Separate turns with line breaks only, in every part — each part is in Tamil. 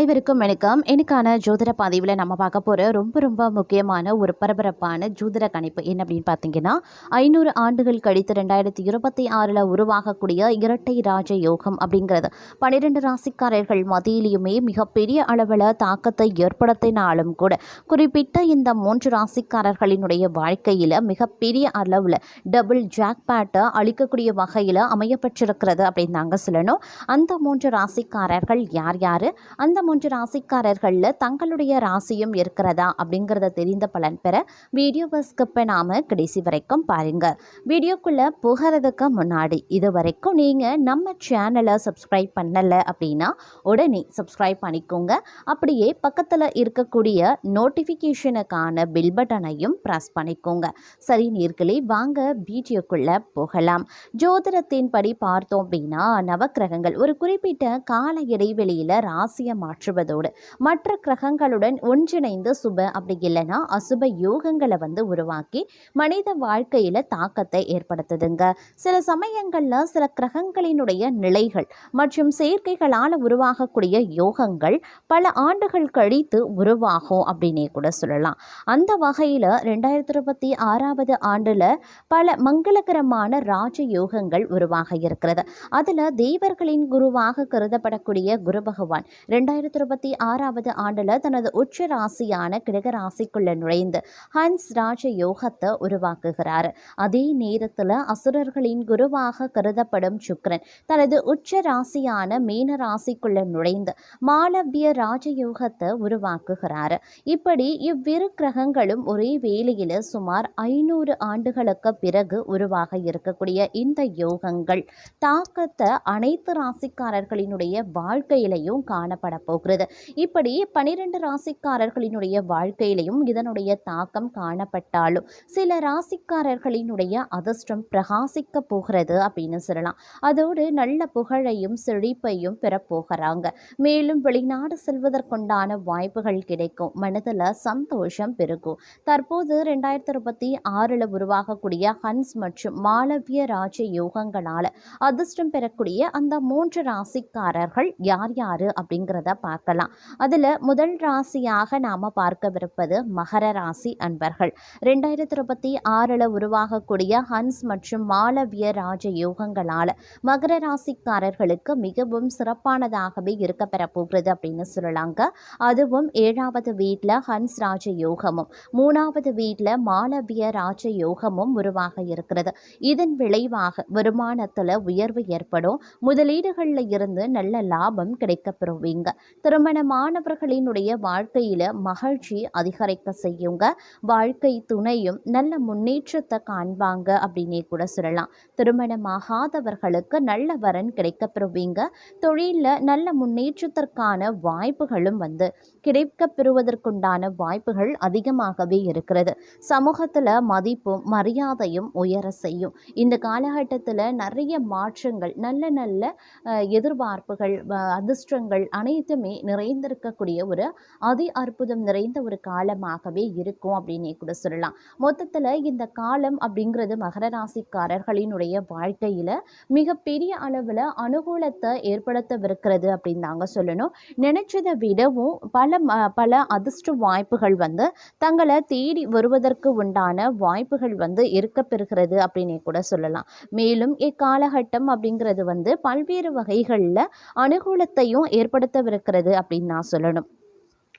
அனைவருக்கும் வணக்கம். எனக்கான ஜோதிட பதிவில் நம்ம பார்க்க போகிற ரொம்ப ரொம்ப முக்கியமான ஒரு பரபரப்பான ஜோதிட கணிப்பு என்ன அப்படின்னு பார்த்தீங்கன்னா ஐநூறு ஆண்டுகள் கழித்து ரெண்டாயிரத்தி இருபத்தி ஆறில் உருவாகக்கூடிய இரட்டை ராஜ யோகம் அப்படிங்கிறது. பன்னிரெண்டு ராசிக்காரர்கள் மத்தியிலையுமே மிகப்பெரிய அளவில் தாக்கத்தை ஏற்படுத்தினாலும் கூட குறிப்பிட்ட இந்த மூன்று ராசிக்காரர்களினுடைய வாழ்க்கையில் மிகப்பெரிய அளவில் டபுள் ஜாக்பேட்டை அளிக்கக்கூடிய வகையில் அமையப்பட்டிருக்கிறது அப்படின்னு நாங்கள் சொல்லணும். அந்த மூன்று ராசிக்காரர்கள் யார் யார்? அந்த மூன்று ராசிக்காரர்களில் தங்களுடைய ராசியும் இருக்கிறதா அப்படிங்கிறத தெரிந்த பலன் பெற வீடியோவை ஸ்கிப் பண்ணாமல் கடைசி வரைக்கும் பாருங்கள் வீடியோக்குள்ளே போகிறதுக்கு முன்னாடி இது வரைக்கும் நீங்கள் நம்ம சேனலை சப்ஸ்கிரைப் பண்ணலை அப்படின்னா உடனே சப்ஸ்கிரைப் பண்ணிக்கோங்க. அப்படியே பக்கத்தில் இருக்கக்கூடிய நோட்டிஃபிகேஷனுக்கான பில் பட்டனையும் ப்ரெஸ் பண்ணிக்கோங்க. சரி நீர்களே வாங்க வீடியோக்குள்ளே போகலாம். ஜோதிடத்தின் படி பார்த்தோம் அப்படின்னா நவக்கிரகங்கள் ஒரு குறிப்பிட்ட கால இடைவெளியில் ராசியை மாற்றுவதோடு. மற்ற கிரகங்களுடன் ஒன்றிணைந்து சுப அப்படி இல்லைன்னா அசுப யோகங்களை வந்து உருவாக்கி மனித வாழ்க்கையில் தாக்கத்தை ஏற்படுத்துதுங்க. சில சமயங்களில் சில கிரகங்களினுடைய நிலைகள் மற்றும் சேர்க்கைகளால் உருவாகக்கூடிய யோகங்கள் பல ஆண்டுகள் கழித்து உருவாகும் அப்படின்னே கூட சொல்லலாம். அந்த வகையில் ரெண்டாயிரத்தி இருபத்தி ஆறாவது ஆண்டில் பல மங்களகரமான ராஜ யோகங்கள் உருவாக இருக்கிறது. அதில் தேவர்களின் குருவாக கருதப்படக்கூடிய குரு பகவான் ரெண்டாயிரத்தி இருபத்தி ஆறாவது ஆண்டில் தனது உச்ச ராசியான கிழக ராசிக்குள்ள நுழைந்து ஹன்ஸ் ராஜ யோகத்தை உருவாக்குகிறார். அதே நேரத்தில் அசுரர்களின் குருவாக கருதப்படும் சுக்கிரன் தனது உச்ச ராசியான மீன ராசிக்குள்ள நுழைந்து மாலவிய ராஜயோகத்தை உருவாக்குகிறார். இப்படி இவ்விரு கிரகங்களும் ஒரே வேளையில் சுமார் ஐநூறு ஆண்டுகளுக்கு பிறகு உருவாக இருக்கக்கூடிய இந்த யோகங்கள் தாக்கத்தை அனைத்து ராசிக்காரர்களினுடைய வாழ்க்கையிலையும் காணப்பட போகிறது. இப்படி பனிரெண்டு ராசிக்காரர்களினுடைய வாழ்க்கையிலையும் இதனுடைய தாக்கம் காணப்பட்டாலும் சில ராசிக்காரர்களினுடைய அதிர்ஷ்டம் பிரகாசிக்க போகிறது அப்படின்னு சொல்லலாம். அதோடு நல்ல புகழையும் செழிப்பையும் பெறப்போகிறாங்க மேலும் வெளிநாடு செல்வதற்குண்டான வாய்ப்புகள் கிடைக்கும். மனதில் சந்தோஷம் பெருகும். தற்போது ரெண்டாயிரத்தி இருபத்தி ஆறில் உருவாகக்கூடிய ஹன்ஸ் மற்றும் மாளவிய ராஜ யோகங்களால் அதிர்ஷ்டம் பெறக்கூடிய அந்த மூன்று ராசிக்காரர்கள் யார் யார் அப்படிங்கிறத பார்க்கலாம். அதில் முதல் ராசியாக நாம் பார்க்கவிருப்பது மகர ராசி அன்பர்கள். ரெண்டாயிரத்தி இருபத்தி ஆறில் உருவாகக்கூடிய ஹன்ஸ் மற்றும் மாலவிய ராஜ யோகங்களால் மகர ராசிக்காரர்களுக்கு மிகவும் சிறப்பானதாகவே இருக்க பெறப்போகிறது அப்படின்னு சொல்லலாங்க. அதுவும் ஏழாவது வீட்டில் ஹன்ஸ் ராஜ யோகமும் மூணாவது வீட்டில் மாலவிய ராஜ யோகமும் உருவாக இருக்கிறது. இதன் விளைவாக வருமானத்தில் உயர்வு ஏற்படும். முதலீடுகளில் இருந்து நல்ல லாபம் கிடைக்க பெறுவீங்க. திருமணமானவர்களினுடைய வாழ்க்கையில் மகிழ்ச்சி அதிகரிக்க செய்யுங்க. வாழ்க்கை துணையும் நல்ல முன்னேற்றத்தை காண்பாங்க அப்படின்னே கூட சொல்லலாம். திருமணமாகாதவர்களுக்கு நல்ல வரன் கிடைக்க பெறுவீங்க தொழிலில் நல்ல முன்னேற்றத்திற்கான வாய்ப்புகளும் வந்து கிடைக்க பெறுவதற்குண்டான வாய்ப்புகள் அதிகமாகவே இருக்கிறது. சமூகத்தில் மதிப்பும் மரியாதையும் உயர செய்யும். இந்த காலகட்டத்தில் நிறைய மாற்றங்கள் நல்ல நல்ல அஹ், எதிர்பார்ப்புகள் அதிர்ஷ்டங்கள் அனைத்து நிறைந்திருக்கக்கூடிய ஒரு அதி அற்புதம் நிறைந்த ஒரு காலமாகவே இருக்கும் அப்படின்னே கூட சொல்லலாம். மொத்தத்தில் இந்த காலம் அப்படிங்கிறது மகர ராசிக்காரர்களினுடைய வாழ்க்கையில் மிகப்பெரிய அளவில் அனுகூலத்தை ஏற்படுத்தவிருக்கிறது அப்படின்னு தாங்க சொல்லணும். நினைச்சதை விடவும் பல பல அதிர்ஷ்ட வாய்ப்புகள் வந்து தங்களை தேடி வருவதற்கு உண்டான வாய்ப்புகள் வந்து இருக்க பெறுகிறது அப்படின்னே கூட சொல்லலாம். மேலும் இக்காலகட்டம் அப்படிங்கிறது வந்து பல்வேறு வகைகளில் அனுகூலத்தையும் ஏற்படுத்தவிருக்கிறது. அப்படின்னு நான் சொல்லணும்.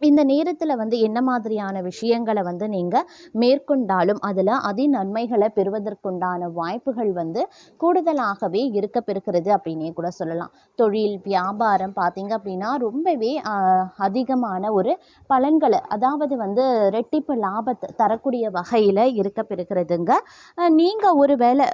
இந்த நேரத்தில் வந்து என்ன மாதிரியான விஷயங்களை வந்து நீங்கள் மேற்கொண்டாலும் அதில் அதி நன்மைகளை பெறுவதற்குண்டான வாய்ப்புகள் வந்து கூடுதலாகவே இருக்க பெறுகிறது அப்படின்னே கூட சொல்லலாம். தொழில் வியாபாரம் பார்த்தீங்க அப்படின்னா ரொம்பவே அதிகமான ஒரு பலன்களை அதாவது வந்து ரெட்டிப்பு லாபத்தை தரக்கூடிய வகையில் இருக்க பெறுகிறதுங்க. நீங்கள் ஒரு வேலை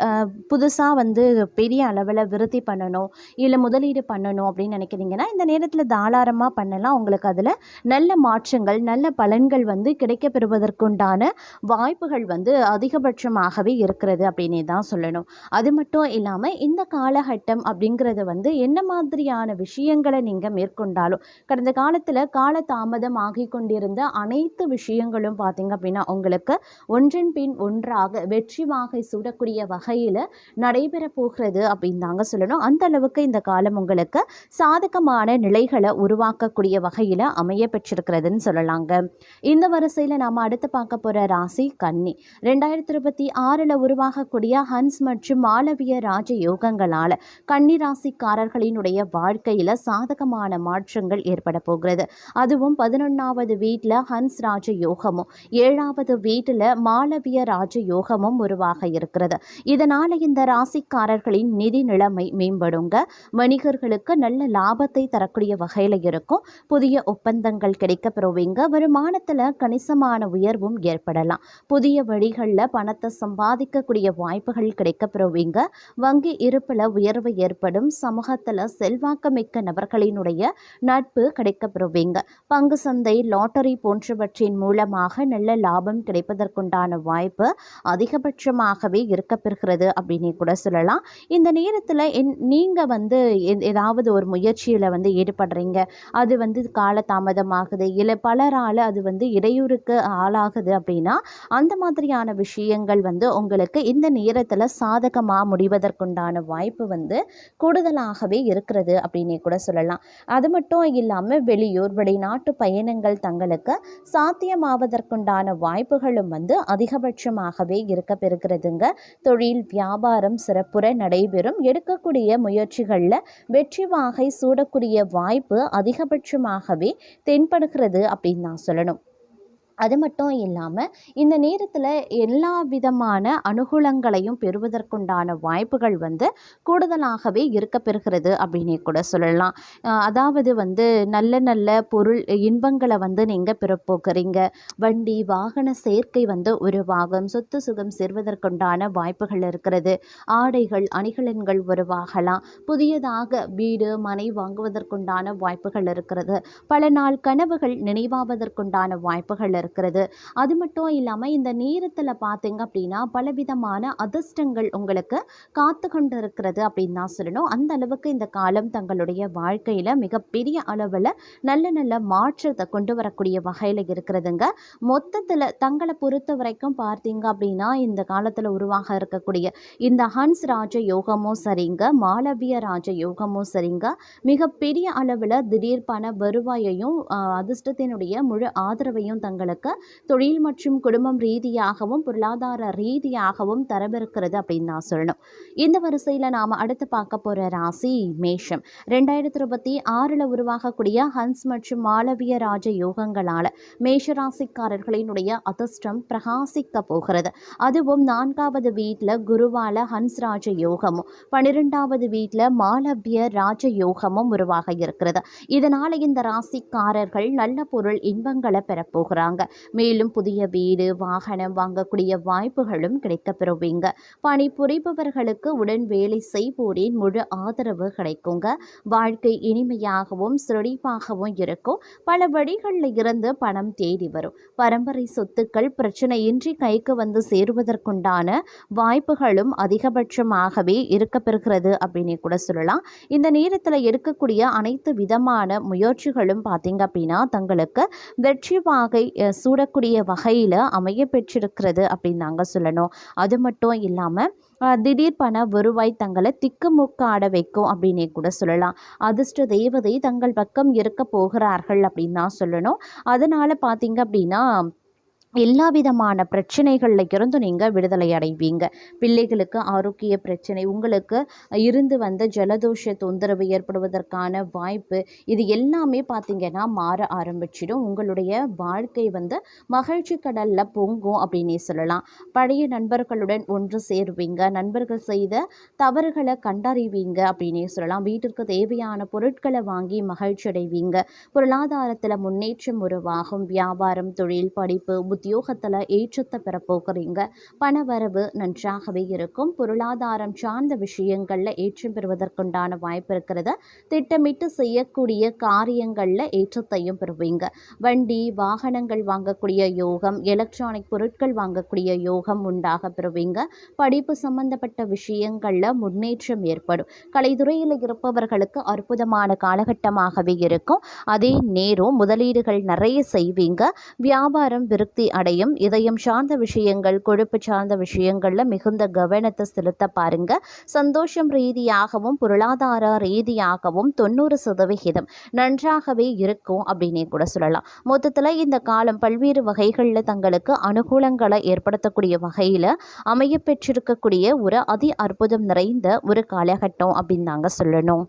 புதுசாக வந்து பெரிய அளவில் விருத்தி பண்ணணும் இல்லை முதலீடு பண்ணணும் அப்படின்னு நினைக்கிறீங்கன்னா இந்த நேரத்தில் தாராளமாக பண்ணலாம். உங்களுக்கு அதில் நல்ல மாற்றங்கள் நல்ல பலன்கள் வந்து கிடைக்கப்பெறுவதற்குண்டான வாய்ப்புகள் வந்து அதிகபட்சமாகவே இருக்கிறது அப்படின்னே தான் சொல்லணும். அது மட்டும் இல்லாமல் இந்த காலகட்டம் அப்படிங்கிறது வந்து என்ன மாதிரியான விஷயங்களை நீங்கள் மேற்கொண்டாலும் கடந்த காலத்தில் கால தாமதம் ஆகி கொண்டிருந்த அனைத்து விஷயங்களும் பார்த்தீங்க அப்படின்னா உங்களுக்கு ஒன்றின் பின் ஒன்றாக வெற்றி வாகை சூடக்கூடிய வகையில் நடைபெற போகிறது அப்படின்னு தாங்க சொல்லணும். அந்த அளவுக்கு இந்த காலம் உங்களுக்கு சாதகமான நிலைகளை உருவாக்கக்கூடிய வகையில் அமைய பெற்றிருக்கிறதுன்னு சொல்லலாங்க. இந்த வரிசையில் நாம் அடுத்து பார்க்க போகிற ராசி கன்னி. ரெண்டாயிரத்தி இருபத்தி ஆறில் உருவாகக்கூடிய ஹன்ஸ் மற்றும் மாளவிய ராஜ யோகங்களால் கன்னி ராசிக்காரர்களினுடைய வாழ்க்கையில் சாதகமான மாற்றங்கள் ஏற்பட போகிறது. அதுவும் பதினொன்றாவது வீட்டில் ஹன்ஸ் ராஜ யோகமும் ஏழாவது வீட்டில் மாளவிய ராஜ யோகமும் உருவாக இருக்கிறது. இதனால் இந்த ராசிக்காரர்களின் நிதி நிலைமை மேம்படுங்க. வணிகர்களுக்கு நல்ல லாபத்தை தரக்கூடிய வகையில் இருக்கும். புதிய ஒப்பந்தங்கள் கிடைக்க பெறுவீங்க வருமானத்தில் கணிசமான உயர்வும் ஏற்படலாம். புதிய வழிகளில் பணத்தை சம்பாதிக்கக்கூடிய வாய்ப்புகள் கிடைக்க பெறுவீங்க வங்கி இருப்பில் உயர்வு ஏற்படும். சமூகத்தில் செல்வாக்கமிக்க நபர்களினுடைய நட்பு கிடைக்க பெறுவீங்க பங்கு சந்தை லாட்டரி போன்றவற்றின் மூலமாக நல்ல லாபம் கிடைப்பதற்குண்டான வாய்ப்பு அதிகபட்சமாகவே இருக்கப்பெறுகிறது அப்படின்னு கூட சொல்லலாம். இந்த நேரத்தில் என் நீங்கள் வந்து ஏதாவது ஒரு முயற்சியில் வந்து ஈடுபடுறீங்க. அது வந்து காலதாமதமாக காலதாமதமாகுது இல்லை பலரால் அது வந்து இடையூறுக்கு ஆளாகுது அப்படின்னா அந்த மாதிரியான விஷயங்கள் வந்து உங்களுக்கு இந்த நேரத்தில் சாதகமாக முடிவதற்குண்டான வாய்ப்பு வந்து கூடுதலாகவே இருக்கிறது அப்படின்னே கூட சொல்லலாம். அது மட்டும் இல்லாமல் வெளியூர் வெளிநாட்டு பயணங்கள் தங்களுக்கு சாத்தியமாவதற்குண்டான வாய்ப்புகளும் வந்து அதிகபட்சமாகவே இருக்க பெறுகிறதுங்க. தொழில் வியாபாரம் சிறப்புற நடைபெறும். எடுக்கக்கூடிய முயற்சிகளில் வெற்றி வாகை சூடக்கூடிய வாய்ப்பு அதிகபட்சமாகவே தென்படுகிறது அப்படின்னு நான் சொல்லணும். அது மட்டும் இல்லாமல் இந்த நேரத்தில் எல்லா விதமான அனுகூலங்களையும் பெறுவதற்குண்டான வாய்ப்புகள் வந்து கூடுதலாகவே இருக்க பெறுகிறது அப்படின்னே கூட சொல்லலாம். அதாவது வந்து நல்ல நல்ல பொருள் இன்பங்களை வந்து நீங்கள் பெறப்போகிறீங்க வண்டி வாகன சேர்க்கை வந்து உருவாகும். சொத்து சுகம் சேர்வதற்குண்டான வாய்ப்புகள் இருக்கிறது. ஆடைகள் அணிகலன்கள் உருவாகலாம். புதியதாக வீடு மனை வாங்குவதற்குண்டான வாய்ப்புகள் இருக்கிறது. பல நாள் கனவுகள் நினைவாவதற்குண்டான வாய்ப்புகள் இருக்கிறது. அது மட்டும் இல்லாமல் இந்த நேரத்தில் பார்த்தீங்க அப்படின்னா பலவிதமான அதிர்ஷ்டங்கள் உங்களுக்கு காத்து கொண்டு இருக்கிறது அப்படின்னு தான் சொல்லணும். அந்த அளவுக்கு இந்த காலம் தங்களுடைய வாழ்க்கையில் மிகப்பெரிய அளவில் நல்ல நல்ல மாற்றத்தை கொண்டு வரக்கூடிய வகையில் இருக்கிறதுங்க. மொத்தத்தில் தங்களை பொறுத்த வரைக்கும் பார்த்தீங்க அப்படின்னா இந்த காலத்தில் உருவாக இருக்கக்கூடிய இந்த ஹன்ஸ் ராஜ யோகமும் சரிங்க. மாளவிய ராஜ யோகமும் சரிங்க. மிகப்பெரிய அளவில் திடீர் பண வருவாயையும் அதிர்ஷ்டத்தினுடைய முழு ஆதரவையும் தங்களுக்கு தொழில் மற்றும் குடும்பம் ரீதியாகவும் பொருளாதார ரீதியாகவும் தரவிருக்கிறது அப்படின்னு நான் சொல்லணும். இந்த வரிசையில் நாம் அடுத்து பார்க்க போகிற ராசி மேஷம். ரெண்டாயிரத்தி இருபத்தி ஆறில் உருவாகக்கூடிய ஹன்ஸ் மற்றும் மாளவிய ராஜ யோகங்களால் மேஷ ராசிக்காரர்களினுடைய அதிர்ஷ்டம் பிரகாசிக்க போகிறது. அதுவும் நான்காவது வீட்டில் குருவால ஹன்ஸ் ராஜ யோகமும் பன்னிரெண்டாவது வீட்டில் மாலவிய ராஜ யோகமும் உருவாக இருக்கிறது. இதனால் இந்த ராசிக்காரர்கள் நல்ல பொருள் இன்பங்களை பெறப்போகிறாங்க மேலும் புதிய வீடு வாகனம் வாங்கக்கூடிய வாய்ப்புகளும் கிடைக்கப்பெறுவீங்க. பணிபுரிபவர்களுக்கு உடன் வேலை செய்வோரின் முழு ஆதரவு கிடைக்குங்க. வாழ்க்கை இனிமையாகவும் செழிப்பாகவும் இருக்கும். பல வழிகளில் இருந்து பணம் தேடி வரும். பரம்பரை சொத்துக்கள் பிரச்சனையின்றி கைக்கு வந்து சேருவதற்குண்டான வாய்ப்புகளும் அதிகபட்சமாகவே இருக்கப்பெறுகிறது அப்படின்னு கூட சொல்லலாம். இந்த நேரத்தில் எடுக்கக்கூடிய அனைத்து விதமான முயற்சிகளும் பார்த்தீங்க அப்படின்னா தங்களுக்கு வெற்றி வாகை சூடக்கூடிய வகையில் அமைய பெற்றிருக்கிறது அப்படின்னு நாங்கள் சொல்லணும். அது மட்டும் இல்லாமல் திடீர் பண வருவாய் தங்களை திக்குமுக்காட வைக்கும் அப்படின்னே கூட சொல்லலாம். அதிர்ஷ்ட தேவதை தங்கள் பக்கம் இருக்க போகிறார்கள் அப்படின்னு தான் சொல்லணும். அதனால் பார்த்தீங்க அப்படின்னா எல்லா விதமான பிரச்சனைகளில் இருந்து நீங்கள் விடுதலை அடைவீங்க. பிள்ளைகளுக்கு ஆரோக்கிய பிரச்சனை உங்களுக்கு இருந்து வந்த ஜலதோஷ தொந்தரவு ஏற்படுவதற்கான வாய்ப்பு இது எல்லாமே பார்த்திங்கன்னா மாற ஆரம்பிச்சிடும். உங்களுடைய வாழ்க்கை வந்து மகிழ்ச்சி கடலில் பொங்கும் அப்படின்னே சொல்லலாம். பழைய நண்பர்களுடன் ஒன்று சேருவீங்க. நண்பர்கள் செய்த தவறுகளை கண்டறிவீங்க அப்படின்னே சொல்லலாம். வீட்டிற்கு தேவையான பொருட்களை வாங்கி மகிழ்ச்சி அடைவீங்க பொருளாதாரத்தில் முன்னேற்றம் உருவாகும். வியாபாரம் தொழில் படிப்பு உத்தியோகத்தில் ஏற்றத்தை பெற போகிறீங்க பணவரவு நன்றாகவே இருக்கும். பொருளாதாரம் சார்ந்த விஷயங்களில் ஏற்றம் பெறுவதற்குண்டான வாய்ப்பு இருக்கிறது. திட்டமிட்டு செய்யக்கூடிய காரியங்களில் ஏற்றத்தையும் பெறுவீங்க. வண்டி வாகனங்கள் வாங்கக்கூடிய யோகம் எலக்ட்ரானிக் பொருட்கள் வாங்கக்கூடிய யோகம் உண்டாக பெறுவீங்க. படிப்பு சம்பந்தப்பட்ட விஷயங்களில் முன்னேற்றம் ஏற்படும். கலைத்துறையில் இருப்பவர்களுக்கு அற்புதமான காலகட்டமாகவே இருக்கும். அதே நேரம் முதலீடுகள் நிறைய செய்வீங்க. வியாபாரம் விருத்தி அடையும். இதயம் சார்ந்த விஷயங்கள் கொழுப்பு சார்ந்த விஷயங்களில் மிகுந்த கவனத்தை செலுத்த பாருங்க. சந்தோஷம் ரீதியாகவும் பொருளாதார ரீதியாகவும் தொண்ணூறு சதவிகிதம் நன்றாகவே இருக்கும் அப்படின்னே கூட சொல்லலாம். மொத்தத்தில் இந்த காலம் பல்வேறு வகைகளில் தங்களுக்கு அனுகூலங்களை ஏற்படுத்தக்கூடிய வகையில் அமைய பெற்றிருக்கக்கூடிய ஒரு அதி அற்புதம் நிறைந்த ஒரு காலகட்டம் அப்படின்னு நாங்கள் சொல்லணும்.